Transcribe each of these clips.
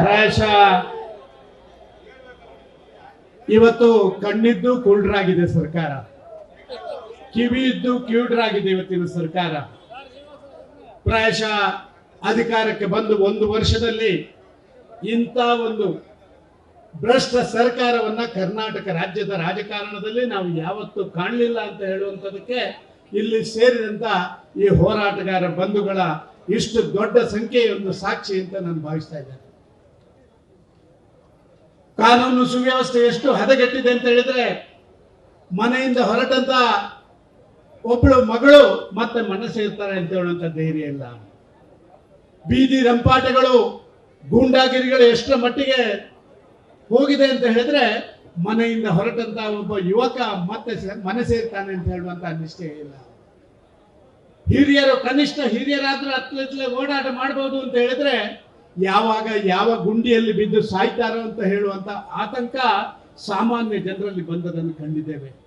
ಪ್ರಾಯಶಃ ಇವತ್ತು ಕಣ್ಣಿದ್ದು ಕುಳ್ಡ್ರಾಗಿದೆ ಸರ್ಕಾರ. ಕಿವಿ ಇದ್ದು ಕಿವುಡ್ರಾಗಿದೆ ಇವತ್ತಿನ ಸರ್ಕಾರ. ಪ್ರಾಯಶಃ ಅಧಿಕಾರಕ್ಕೆ ಬಂದು ಒಂದು ವರ್ಷದಲ್ಲಿ ಇಂಥ ಒಂದು ಭ್ರಷ್ಟ ಸರ್ಕಾರವನ್ನ ಕರ್ನಾಟಕ ರಾಜ್ಯದ ರಾಜಕಾರಣದಲ್ಲಿ ನಾವು ಯಾವತ್ತೂ ಕಾಣಲಿಲ್ಲ ಅಂತ ಹೇಳುವಂಥದಕ್ಕೆ ಇಲ್ಲಿ ಸೇರಿದಂತ ಈ ಹೋರಾಟಗಾರ ಬಂಧುಗಳ ಇಷ್ಟು ದೊಡ್ಡ ಸಂಖ್ಯೆಯ ಒಂದು ಸಾಕ್ಷಿ ಅಂತ ನಾನು ಭಾವಿಸ್ತಾ ಇದ್ದೇನೆ. ಕಾನೂನು ಸುವ್ಯವಸ್ಥೆ ಎಷ್ಟು ಹದಗೆಟ್ಟಿದೆ ಅಂತ ಹೇಳಿದ್ರೆ, ಮನೆಯಿಂದ ಹೊರಟಂತ ಒಬ್ಬಳು ಮಗಳು ಮತ್ತೆ ಮನೆ ಸೇರ್ತಾರೆ ಅಂತ ಹೇಳುವಂತ ಧೈರ್ಯ ಇಲ್ಲ. ಬೀದಿ ರಂಪಾಟಗಳು, ಗೂಂಡಾಗಿರಿಗಳು ಎಷ್ಟರ ಮಟ್ಟಿಗೆ ಹೋಗಿದೆ ಅಂತ ಹೇಳಿದ್ರೆ, ಮನೆಯಿಂದ ಹೊರಟಂತ ಒಬ್ಬ ಯುವಕ ಮತ್ತೆ ಮನೆ ಸೇರ್ತಾನೆ ಅಂತ ಹೇಳುವಂತ ನಿಶ್ಚಯ ಇಲ್ಲ. ಹಿರಿಯರು, ಕನಿಷ್ಠ ಹಿರಿಯರಾದ್ರೆ ಹತ್ತಲೇ ಓಡಾಟ ಮಾಡಬಹುದು ಅಂತ ಹೇಳಿದ್ರೆ ಯಾವಾಗ ಯಾವ ಗುಂಡಿಯಲ್ಲಿ ಬಿದ್ದು ಸಾಯ್ತಾರೋ ಅಂತ ಹೇಳುವಂತ ಆತಂಕ ಸಾಮಾನ್ಯ ಜನರಲ್ಲಿ ಬಂದದನ್ನು ಕಂಡಿದ್ದೇವೆ.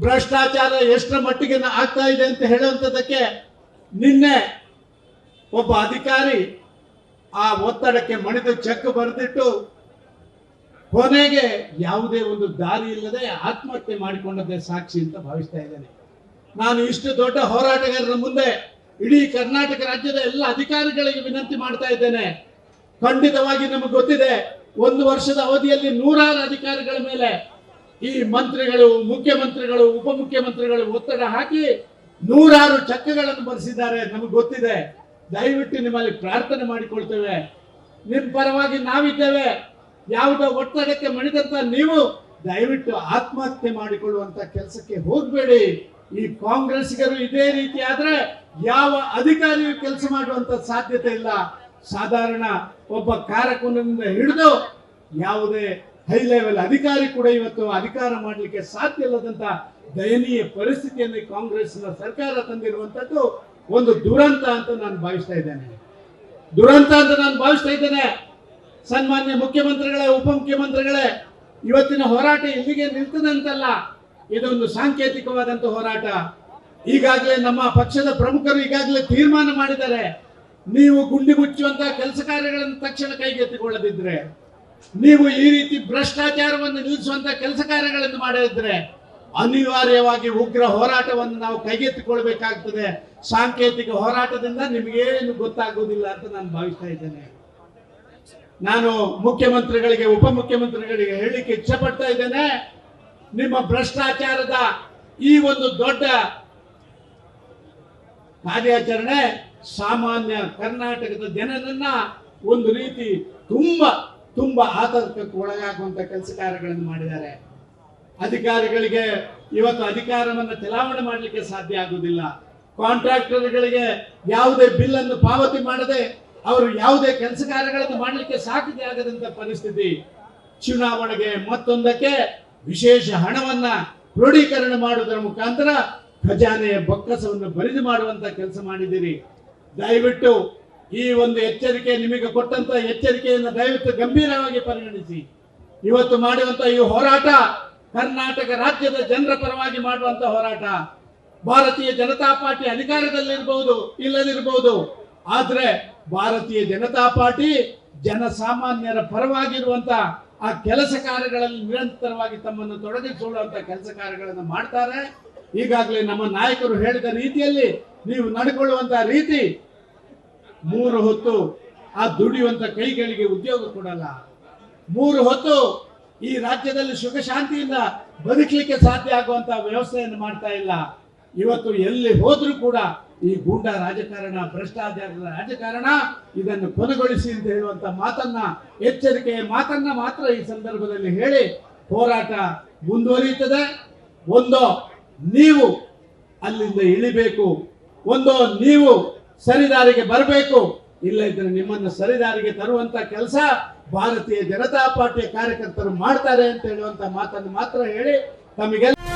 ಭ್ರಷ್ಟಾಚಾರ ಎಷ್ಟರ ಮಟ್ಟಿಗೆ ಆಗ್ತಾ ಇದೆ ಅಂತ ಹೇಳುವಂಥದ್ದಕ್ಕೆ ನಿನ್ನೆ ಒಬ್ಬ ಅಧಿಕಾರಿ ಆ ಒತ್ತಡಕ್ಕೆ ಮಣಿದು ಚೆಕ್ ಬರೆದಿಟ್ಟು ಕೊನೆಗೆ ಯಾವುದೇ ಒಂದು ದಾರಿ ಇಲ್ಲದೆ ಆತ್ಮಹತ್ಯೆ ಮಾಡಿಕೊಂಡದ್ದೇ ಸಾಕ್ಷಿ ಅಂತ ಭಾವಿಸ್ತಾ ಇದ್ದೇನೆ. ನಾನು ಇಷ್ಟು ದೊಡ್ಡ ಹೋರಾಟಗಾರರ ಮುಂದೆ ಇಡೀ ಕರ್ನಾಟಕ ರಾಜ್ಯದ ಎಲ್ಲ ಅಧಿಕಾರಿಗಳಿಗೆ ವಿನಂತಿ ಮಾಡ್ತಾ ಇದ್ದೇನೆ. ಖಂಡಿತವಾಗಿ ನಮಗೆ ಗೊತ್ತಿದೆ, ಒಂದು ವರ್ಷದ ಅವಧಿಯಲ್ಲಿ ನೂರಾರು ಅಧಿಕಾರಿಗಳ ಮೇಲೆ ಈ ಮಂತ್ರಿಗಳು, ಮುಖ್ಯಮಂತ್ರಿಗಳು, ಉಪಮುಖ್ಯಮಂತ್ರಿಗಳು ಒತ್ತಡ ಹಾಕಿ ನೂರಾರು ಚಕ್ರಗಳನ್ನು ಬರೆಸಿದ್ದಾರೆ, ನಮಗೆ ಗೊತ್ತಿದೆ. ದಯವಿಟ್ಟು ನಿಮ್ಮಲ್ಲಿ ಪ್ರಾರ್ಥನೆ ಮಾಡಿಕೊಳ್ತೇವೆ. ನಿಮ್ಮ ಪರವಾಗಿ ನಾವಿದ್ದೇವೆ. ಯಾವುದೋ ಒತ್ತಡಕ್ಕೆ ಮಣಿದಂತ ನೀವು ದಯವಿಟ್ಟು ಆತ್ಮಹತ್ಯೆ ಮಾಡಿಕೊಳ್ಳುವಂತ ಕೆಲಸಕ್ಕೆ ಹೋಗಬೇಡಿ. ಈ ಕಾಂಗ್ರೆಸ್ಗರು ಇದೇ ರೀತಿ ಆದ್ರೆ ಯಾವ ಅಧಿಕಾರಿಯು ಕೆಲಸ ಮಾಡುವಂತ ಸಾಧ್ಯತೆ ಇಲ್ಲ. ಸಾಧಾರಣ ಒಬ್ಬ ಕಾರಕನಿಂದ ಹಿಡಿದು ಯಾವುದೇ ಹೈ ಲೆವೆಲ್ ಅಧಿಕಾರಿ ಕೂಡ ಇವತ್ತು ಅಧಿಕಾರ ಮಾಡಲಿಕ್ಕೆ ಸಾಧ್ಯ ಇಲ್ಲದಂತ ದಯನೀಯ ಪರಿಸ್ಥಿತಿಯನ್ನು ಕಾಂಗ್ರೆಸ್ ಕಾಂಗ್ರೆಸ್ನ ಸರ್ಕಾರ ತಂದಿರುವಂತದ್ದು ಒಂದು ದುರಂತ ಅಂತ ನಾನು ಭಾವಿಸ್ತಾ ಇದ್ದೇನೆ. ದುರಂತ ಅಂತ ನಾನು ಭಾವಿಸ್ತಾ ಇದ್ದೇನೆ. ಸನ್ಮಾನ್ಯ ಮುಖ್ಯಮಂತ್ರಿಗಳೇ, ಉಪಮುಖ್ಯಮಂತ್ರಿಗಳೇ, ಇವತ್ತಿನ ಹೋರಾಟ ಇಲ್ಲಿಗೆ ನಿಲ್ತದೆ ಅಂತಲ್ಲ ಇದೊಂದು ಸಾಂಕೇತಿಕವಾದಂತ ಹೋರಾಟ. ಈಗಾಗಲೇ ನಮ್ಮ ಪಕ್ಷದ ಪ್ರಮುಖರು ಈಗಾಗಲೇ ತೀರ್ಮಾನ ಮಾಡಿದ್ದಾರೆ. ನೀವು ಗುಂಡಿ ಮುಚ್ಚುವಂತಹ ಕೆಲಸ ಕಾರ್ಯಗಳನ್ನು ತಕ್ಷಣ ಕೈಗೆತ್ತಿಕೊಳ್ಳದಿದ್ರೆ ನೀವು ಈ ರೀತಿ ಭ್ರಷ್ಟಾಚಾರವನ್ನು ನಿಲ್ಲಿಸುವಂತ ಕೆಲಸ ಕಾರ್ಯಗಳನ್ನು ಮಾಡದಿದ್ರೆ ಅನಿವಾರ್ಯವಾಗಿ ಉಗ್ರ ಹೋರಾಟವನ್ನು ನಾವು ಕೈಗೆತ್ತಿಕೊಳ್ಬೇಕಾಗ್ತದೆ ಸಾಂಕೇತಿಕ ಹೋರಾಟದಿಂದ ನಿಮಗೇನು ಗೊತ್ತಾಗುವುದಿಲ್ಲ ಅಂತ ನಾನು ಭಾವಿಸ್ತಾ ಇದ್ದೇನೆ. ನಾನು ಮುಖ್ಯಮಂತ್ರಿಗಳಿಗೆ, ಉಪಮುಖ್ಯಮಂತ್ರಿಗಳಿಗೆ ಹೇಳಲಿಕ್ಕೆ ಇಚ್ಛೆ ಪಡ್ತಾ ಇದ್ದೇನೆ. ನಿಮ್ಮ ಭ್ರಷ್ಟಾಚಾರದ ಈ ಒಂದು ದೊಡ್ಡ ಕಾರ್ಯಾಚರಣೆ ಸಾಮಾನ್ಯ ಕರ್ನಾಟಕದ ಜನರನ್ನ ಒಂದು ರೀತಿ ತುಂಬಾ ತುಂಬಾ ಆತಂಕಕ್ಕೆ ಒಳಗಾಗುವಂತ ಕೆಲಸ ಕಾರ್ಯಗಳನ್ನು ಮಾಡಿದ್ದಾರೆ. ಅಧಿಕಾರಿಗಳಿಗೆ ಇವತ್ತು ಅಧಿಕಾರವನ್ನು ಚಲಾವಣೆ ಮಾಡಲಿಕ್ಕೆ ಸಾಧ್ಯ ಆಗುವುದಿಲ್ಲ. ಕಾಂಟ್ರಾಕ್ಟರ್ಗಳಿಗೆ ಯಾವುದೇ ಬಿಲ್ ಅನ್ನು ಪಾವತಿ ಮಾಡದೆ ಅವರು ಯಾವುದೇ ಕೆಲಸ ಕಾರ್ಯಗಳನ್ನು ಮಾಡಲಿಕ್ಕೆ ಸಾಧ್ಯತೆ ಆಗದಂತ ಪರಿಸ್ಥಿತಿ. ಚುನಾವಣೆಗೆ ಮತ್ತೊಂದಕ್ಕೆ ವಿಶೇಷ ಹಣವನ್ನ ಕ್ರೋಢೀಕರಣ ಮಾಡುವುದರ ಮುಖಾಂತರ ಖಜಾನೆಯ ಬೊಕ್ಕಸವನ್ನು ಬರಿದು ಮಾಡುವಂತ ಕೆಲಸ ಮಾಡಿದ್ದೀರಿ. ದಯವಿಟ್ಟು ಈ ಒಂದು ಎಚ್ಚರಿಕೆ ನಿಮಗೆ ಕೊಟ್ಟಂತ ಎಚ್ಚರಿಕೆಯನ್ನು ದಯವಿಟ್ಟು ಗಂಭೀರವಾಗಿ ಪರಿಗಣಿಸಿ. ಇವತ್ತು ಮಾಡುವಂತ ಈ ಹೋರಾಟ ಕರ್ನಾಟಕ ರಾಜ್ಯದ ಜನರ ಪರವಾಗಿ ಮಾಡುವಂತ ಹೋರಾಟ. ಭಾರತೀಯ ಜನತಾ ಪಾರ್ಟಿ ಅಧಿಕಾರದಲ್ಲಿರಬಹುದು ಇಲ್ಲದಿರಬಹುದು ಆದ್ರೆ ಭಾರತೀಯ ಜನತಾ ಪಾರ್ಟಿ ಜನಸಾಮಾನ್ಯರ ಪರವಾಗಿರುವಂತ ಆ ಕೆಲಸ ಕಾರ್ಯಗಳಲ್ಲಿ ನಿರಂತರವಾಗಿ ತಮ್ಮನ್ನು ತೊಡಗಿಸಿಕೊಳ್ಳುವಂತ ಕೆಲಸ ಕಾರ್ಯಗಳನ್ನು ಮಾಡ್ತಾರೆ. ಈಗಾಗಲೇ ನಮ್ಮ ನಾಯಕರು ಹೇಳಿದ ರೀತಿಯಲ್ಲಿ ನೀವು ನಡ್ಕೊಳ್ಳುವಂತ ರೀತಿ ಮೂರು ಹೊತ್ತು ಆ ದುಡಿಯುವಂತ ಕೈಗಳಿಗೆ ಉದ್ಯೋಗ ಕೊಡಲ್ಲ. ಮೂರು ಹೊತ್ತು ಈ ರಾಜ್ಯದಲ್ಲಿ ಸುಖ ಶಾಂತಿಯಿಂದ ಬದುಕಲಿಕ್ಕೆ ಸಾಧ್ಯ ಆಗುವಂತ ವ್ಯವಸ್ಥೆಯನ್ನು ಮಾಡ್ತಾ ಇಲ್ಲ. ಇವತ್ತು ಎಲ್ಲಿ ಹೋದ್ರೂ ಕೂಡ ಈ ಗೂಂಡಾ ರಾಜಕಾರಣ, ಭ್ರಷ್ಟಾಚಾರದ ರಾಜಕಾರಣ ಇದನ್ನು ಕೊನೆಗೊಳಿಸಿ ಅಂತ ಹೇಳುವಂತ ಮಾತನ್ನ, ಎಚ್ಚರಿಕೆಯ ಮಾತನ್ನ ಮಾತ್ರ ಈ ಸಂದರ್ಭದಲ್ಲಿ ಹೇಳಿ ಹೋರಾಟ ಮುಂದುವರಿಯುತ್ತದೆ. ಒಂದು ನೀವು ಅಲ್ಲಿಂದ ಇಳಿಬೇಕು, ಒಂದು ನೀವು ಸರಿದಾರಿಗೆ ಬರಬೇಕು. ಇಲ್ಲ ಇದ್ರೆ ನಿಮ್ಮನ್ನು ಸರಿದಾರಿಗೆ ತರುವಂತ ಕೆಲಸ ಭಾರತೀಯ ಜನತಾ ಪಾರ್ಟಿಯ ಕಾರ್ಯಕರ್ತರು ಮಾಡ್ತಾರೆ ಅಂತ ಹೇಳುವಂತ ಮಾತನ್ನು ಮಾತ್ರ ಹೇಳಿ ತಮಗೆಲ್ಲ